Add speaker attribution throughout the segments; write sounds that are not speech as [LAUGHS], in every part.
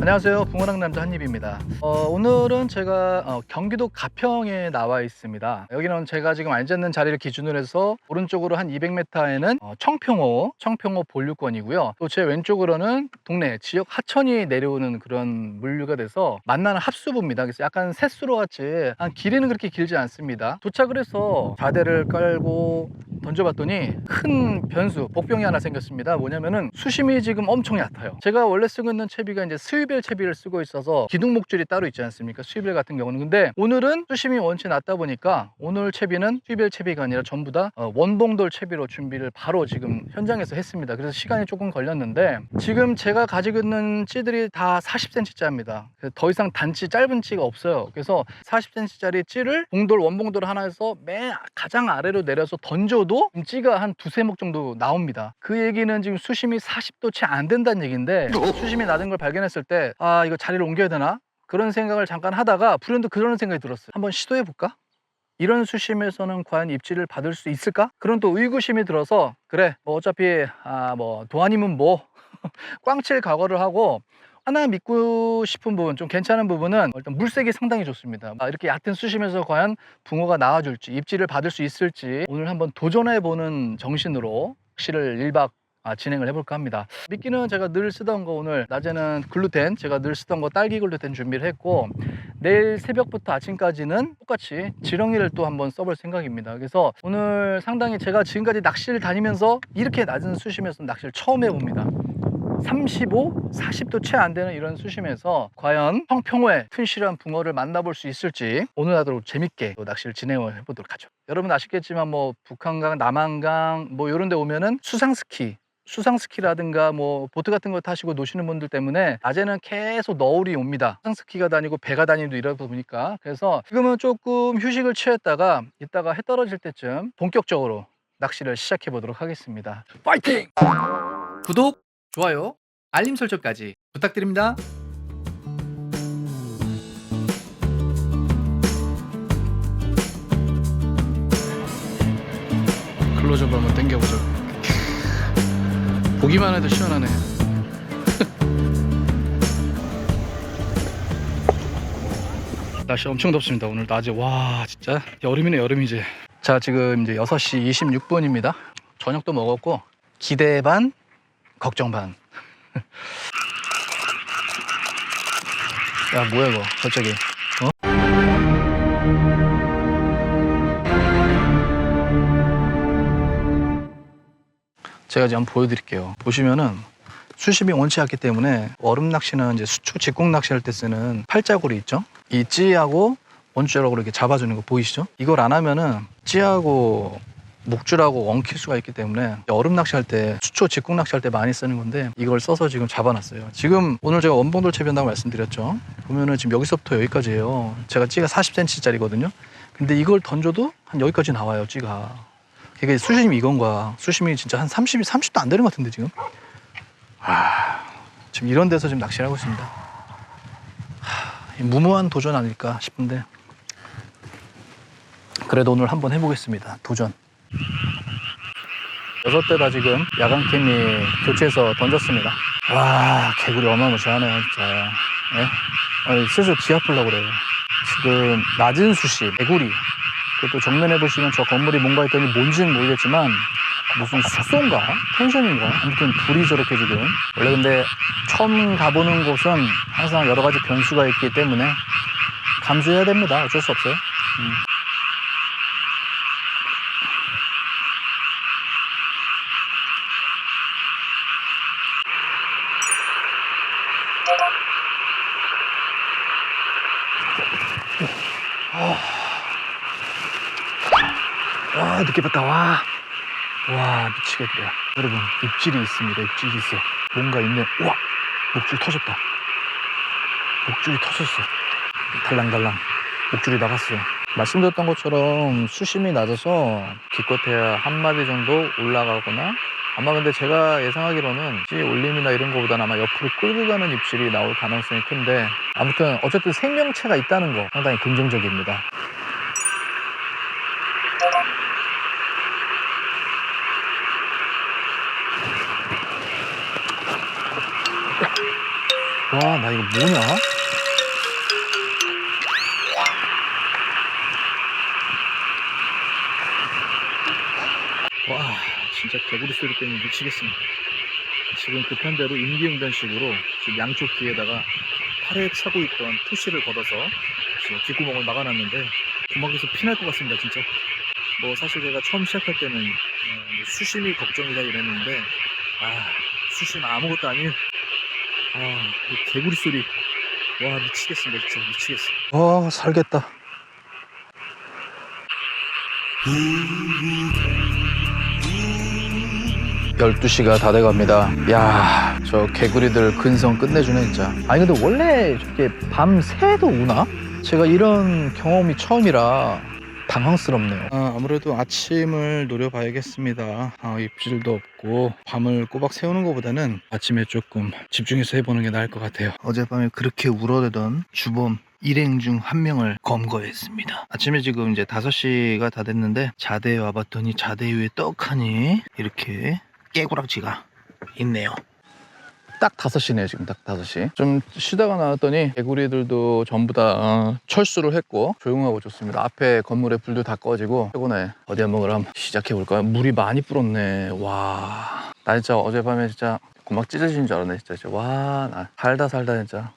Speaker 1: 안녕하세요. 붕어랑 남자 한입입니다. 어, 오늘은 제가 어, 경기도 가평에 나와 있습니다. 여기는 제가 지금 앉아있는 자리를 기준으로 해서 오른쪽으로 한 200m에는 어, 청평호, 청평호 본류권이고요. 또 제 왼쪽으로는 동네 지역 하천이 내려오는 그런 물류가 돼서 만나는 합수부입니다. 그래서 약간 새수로 같이 한 길이는 그렇게 길지 않습니다. 도착을 해서 자대를 깔고 던져봤더니 큰 변수, 복병이 하나 생겼습니다. 뭐냐면은 수심이 지금 엄청 얕아요. 제가 원래 쓰고 있는 채비가 이제 스위벨 채비를 쓰고 있어서 기둥 목줄이 따로 있지 않습니까? 스위벨 같은 경우는. 근데 오늘은 수심이 원체 낮다 보니까 오늘 채비는 스위벨 채비가 아니라 전부 다 어, 원봉돌 채비로 준비를 바로 지금 현장에서 했습니다. 그래서 시간이 조금 걸렸는데 지금 제가 가지고 있는 찌들이 다 40cm짜리입니다. 더 이상 단치 짧은 찌가 없어요. 그래서 40cm짜리 찌를 봉돌 원봉돌 하나에서 맨 가장 아래로 내려서 던져 도 찌가 한 두세 목 정도 나옵니다. 그 얘기는 지금 수심이 40도 채 안 된다는 얘기인데 수심이 낮은 걸 발견했을 때 아 이거 자리를 옮겨야 되나 그런 생각을 잠깐 하다가 불현듯 그런 생각이 들었어요. 한번 시도해 볼까? 이런 수심에서는 과연 입질을 받을 수 있을까? 그런 또 의구심이 들어서 그래 뭐 어차피 아 뭐 도안이면 뭐 [LAUGHS] 꽝칠 각오를 하고 하나 믿고 싶은 부분 좀 괜찮은 부분은 일단 물색이 상당히 좋습니다 아, 이렇게 얕은 수심에서 과연 붕어가 나와줄지 입질을 받을 수 있을지 오늘 한번 도전해 보는 정신으로 낚시를 1박 아, 진행을 해볼까 합니다. 미끼는 제가 늘 쓰던 거 오늘 낮에는 글루텐 제가 늘 쓰던 거 딸기 글루텐 준비를 했고 내일 새벽부터 아침까지는 똑같이 지렁이를 또 한번 써볼 생각입니다. 그래서 오늘 상당히 제가 지금까지 낚시를 다니면서 이렇게 낮은 수심에서 낚시를 처음 해봅니다. 35, 40도 채 안 되는 이런 수심에서 과연 평평호에 튼실한 붕어를 만나볼 수 있을지 오늘 하도록 재밌게 또 낚시를 진행을 해보도록 하죠. 여러분 아시겠지만 뭐 북한강, 남한강 뭐 이런 데 오면은 수상 스키 수상 스키라든가 뭐 보트 같은 거 타시고 노시는 분들 때문에 낮에는 계속 너울이 옵니다. 수상 스키가 다니고 배가 다니고 이러다 보니까 그래서 지금은 조금 휴식을 취했다가 이따가 해 떨어질 때쯤 본격적으로 낚시를 시작해 보도록 하겠습니다. 파이팅! 구독, 좋아요, 알림 설정까지 부탁드립니다. 클로즈업 한번 당겨보죠. 보기만 해도 시원하네. [LAUGHS] 날씨 엄청 덥습니다. 오늘 낮에 와 진짜 여름이네 여름이지. 자 지금 이제 6시 26분입니다. 저녁도 먹었고 기대 반 걱정 반. 야 뭐야 이거 갑자기 어? 제가 지금 한번 보여드릴게요. 보시면은 수심이 원치 않기 때문에 얼음 낚시는 이제 수초 직공 낚시할 때 쓰는 팔자고리 있죠? 이 찌하고 원줄하고 이렇게 잡아주는 거 보이시죠? 이걸 안 하면은 찌하고 목줄하고 엉킬 수가 있기 때문에 얼음 낚시할 때 수초 직공 낚시할 때 많이 쓰는 건데 이걸 써서 지금 잡아놨어요. 지금 오늘 제가 원봉돌 채비한다고 말씀드렸죠. 보면은 지금 여기서부터 여기까지예요. 제가 찌가 40cm짜리거든요. 근데 이걸 던져도 한 여기까지 나와요, 찌가. 이게 수심이 이건 거야. 수심이 진짜 한 30, 30도 안 되는 것 같은데 지금. 아, 지금 이런 데서 지금 낚시를 하고 있습니다. 무모한 도전 아닐까 싶은데 그래도 오늘 한번 해보겠습니다. 도전. 여섯 대다 지금 야간 캠이 교체해서 던졌습니다. 와 개구리 어마무시하네요 진짜. 예? 아니, 슬슬 기 아플려고 그래요. 지금 낮은 수심 개구리 그또 정면에 보시면 저 건물이 뭔가 했더니 뭔지는 모르겠지만 무슨 숙소인가 펜션인가 아무튼 불이 저렇게 지금 원래 근데 처음 가보는 곳은 항상 여러 가지 변수가 있기 때문에 감수해야 됩니다 어쩔 수 없어요 음. 와 늦게 봤다. 와. 와 미치겠다. 여러분 입질이 있습니다. 입질이 있어. 뭔가 있네. 우와 목줄 터졌다. 목줄이 터졌어. 달랑달랑. 목줄이 나갔어요 말씀드렸던 것처럼 수심이 낮아서 기껏해야 한 마디 정도 올라가거나 아마 근데 제가 예상하기로는 찌 올림이나 이런 거보다는 아마 옆으로 끌고 가는 입질이 나올 가능성이 큰데 아무튼 어쨌든 생명체가 있다는 거 상당히 긍정적입니다 와, 나 이거 뭐냐? 와, 진짜 개구리 소리 때문에 미치겠습니다. 지금 급한 대로 임기응변식으로 지금 양쪽 귀에다가 팔에 차고 있던 토시를 걷어서 지금 귓구멍을 막아놨는데 고막에서 피날 것 같습니다, 진짜. 뭐 사실 제가 처음 시작할 때는 어, 수심이 걱정이다 이랬는데 아 수심 아무것도 아니에요. 아, 이 개구리 소리. 와, 미치겠습니다, 진짜. 미치겠어. 와, 살겠다. 열두 시가 다 돼갑니다. 야, 저 개구리들 근성 끝내주네, 진짜. 아니, 근데 원래 저게 밤새도 우나? 제가 이런 경험이 처음이라 당황스럽네요. 아, 아무래도 아침을 노려봐야겠습니다. 아, 입질도 없고 밤을 꼬박 세우는 것보다는 아침에 조금 집중해서 해보는 게 나을 것 같아요. 어젯밤에 그렇게 울어대던 주범 일행 중 한 명을 검거했습니다. 아침에 지금 이제 5시가 다 됐는데 자대에 와봤더니 자대 위에 떡하니 이렇게 깨구락지가 있네요. 딱 5시네요 지금 딱 5시 좀 쉬다가 나왔더니 개구리들도 전부 다 어, 철수를 했고 조용하고 좋습니다. 앞에 건물에 불도 다 꺼지고 최고네 어디 한번 그럼 시작해 볼까요? 물이 많이 불었네. 와 나 진짜 어젯밤에 진짜 고막 찢어지는 줄 알았네 진짜, 진짜. 와나 살다 살다 진짜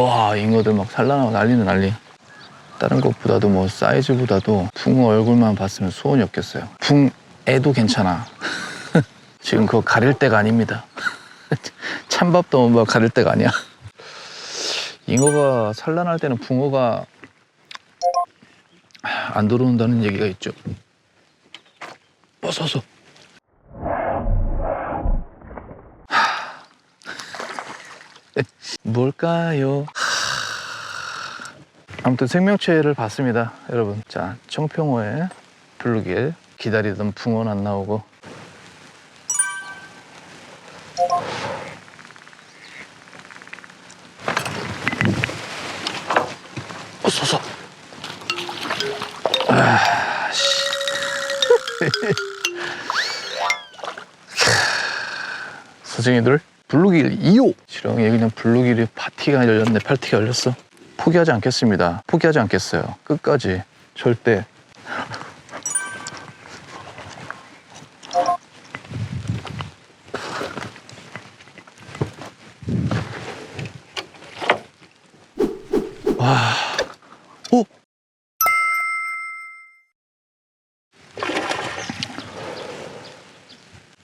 Speaker 1: 와 잉어들 막 산란하고 난리는 난리. 다른 것보다도 뭐 사이즈보다도 붕어 얼굴만 봤으면 소원이 없겠어요. 붕애도 괜찮아. [LAUGHS] 지금 그거 가릴 때가 아닙니다. [LAUGHS] 찬밥도 뭐 가릴 때가 아니야. 잉어가 산란할 때는 붕어가 안 들어온다는 얘기가 있죠. 어서서 뭘까요? 아무튼 생명체를 봤습니다, 여러분. 자, 청평호에 블루길 기다리던 붕어는 안 나오고. 어서서. 아, 씨. [LAUGHS] 서정이들 블루길 2호. 지렁이 그냥 블루길이 파티가 열렸네 팔티가 열렸어. 포기하지 않겠습니다. 포기하지 않겠어요. 끝까지. 절대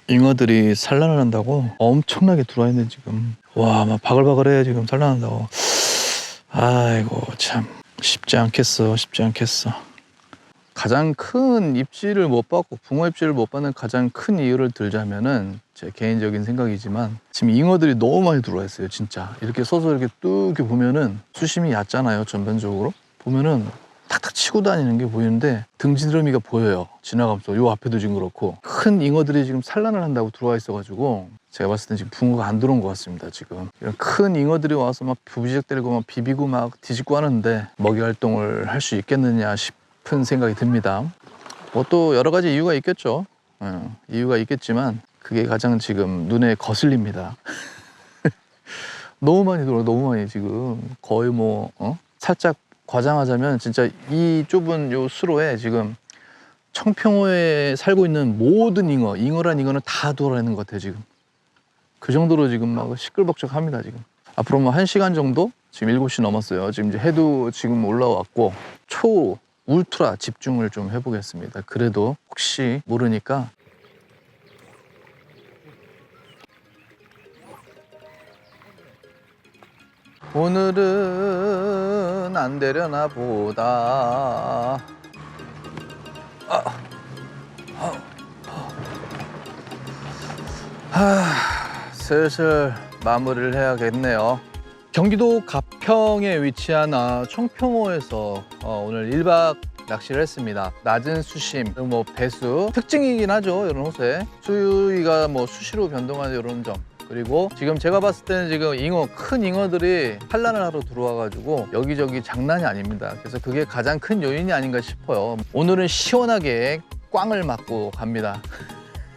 Speaker 1: 잉어들이 산란을 한다고? 엄청나게 들어와 있네 지금. 와 막 바글바글해 지금 산란한다고. 아이고 참. 쉽지 않겠어 쉽지 않겠어. 가장 큰 입질을 못 받고 붕어 입질을 못 받는 가장 큰 이유를 들자면은 제 개인적인 생각이지만 지금 잉어들이 너무 많이 들어와 있어요 진짜. 이렇게 서서 이렇게 뚝 이렇게 보면은 수심이 얕잖아요 전반적으로. 보면은 탁탁 치고 다니는 게 보이는데 등지드러미가 보여요. 지나가면서 요 앞에도 지금 그렇고 큰 잉어들이 지금 산란을 한다고 들어와 있어가지고 제가 봤을 땐 지금 붕어가 안 들어온 것 같습니다 지금. 이런 큰 잉어들이 와서 막 부비적 때리고 막 비비고 막 뒤집고 하는데 먹이 활동을 할 수 있겠느냐 싶은 생각이 듭니다. 뭐 또 여러 가지 이유가 있겠죠. 어, 이유가 있겠지만 그게 가장 지금 눈에 거슬립니다. [LAUGHS] 너무 많이 들어요 너무 많이 지금. 거의 뭐 어? 살짝 과장하자면 진짜 이 좁은 요 수로에 지금 청평호에 살고 있는 모든 잉어, 잉어란 잉어는 다 돌아다니는 것 같아요 지금. 그 정도로 지금 막 시끌벅적합니다 지금. 앞으로 뭐 한 시간 정도 지금 7시 넘었어요. 지금 이제 해도 지금 올라왔고 초 울트라 집중을 좀 해보겠습니다. 그래도 혹시 모르니까 오늘은 안 되려나 보다. 아, 아, 아, 슬슬 마무리를 해야겠네요. 경기도 가평에 위치한 아, 청평호에서 어, 오늘 1박 낚시를 했습니다. 낮은 수심, 뭐 배수 특징이긴 하죠. 이런 호수에 수위가 뭐 수시로 변동하는 이런 점. 그리고 지금 제가 봤을 때는 지금 잉어 큰 잉어들이 산란을 하러 들어와가지고 여기저기 장난이 아닙니다. 그래서 그게 가장 큰 요인이 아닌가 싶어요. 오늘은 시원하게 꽝을 맞고 갑니다.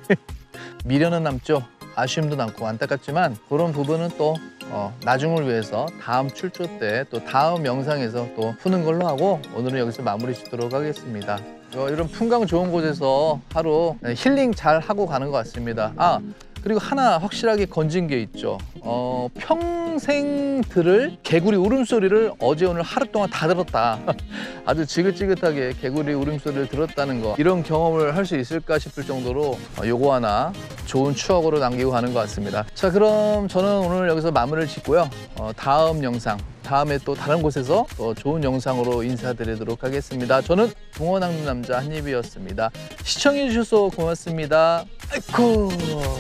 Speaker 1: [LAUGHS] 미련은 남죠. 아쉬움도 남고 안타깝지만 그런 부분은 또 어, 나중을 위해서 다음 출조 때 또 다음 영상에서 또 푸는 걸로 하고 오늘은 여기서 마무리 짓도록 하겠습니다. 어, 이런 풍광 좋은 곳에서 하루 힐링 잘 하고 가는 것 같습니다. 아 그리고 하나 확실하게 건진 게 있죠. 어, 평생 들을 개구리 울음소리를 어제 오늘 하루 동안 다 들었다. [LAUGHS] 아주 지긋지긋하게 개구리 울음소리를 들었다는 거. 이런 경험을 할 수 있을까 싶을 정도로 어, 요거 하나 좋은 추억으로 남기고 가는 것 같습니다. 자, 그럼 저는 오늘 여기서 마무리를 짓고요. 어, 다음 영상, 다음에 또 다른 곳에서 또 좋은 영상으로 인사드리도록 하겠습니다. 저는 붕어 낚는 남자 한입이었습니다. 시청해 주셔서 고맙습니다. 아이쿠,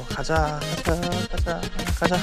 Speaker 1: 가자, 가자, 가자, 가자.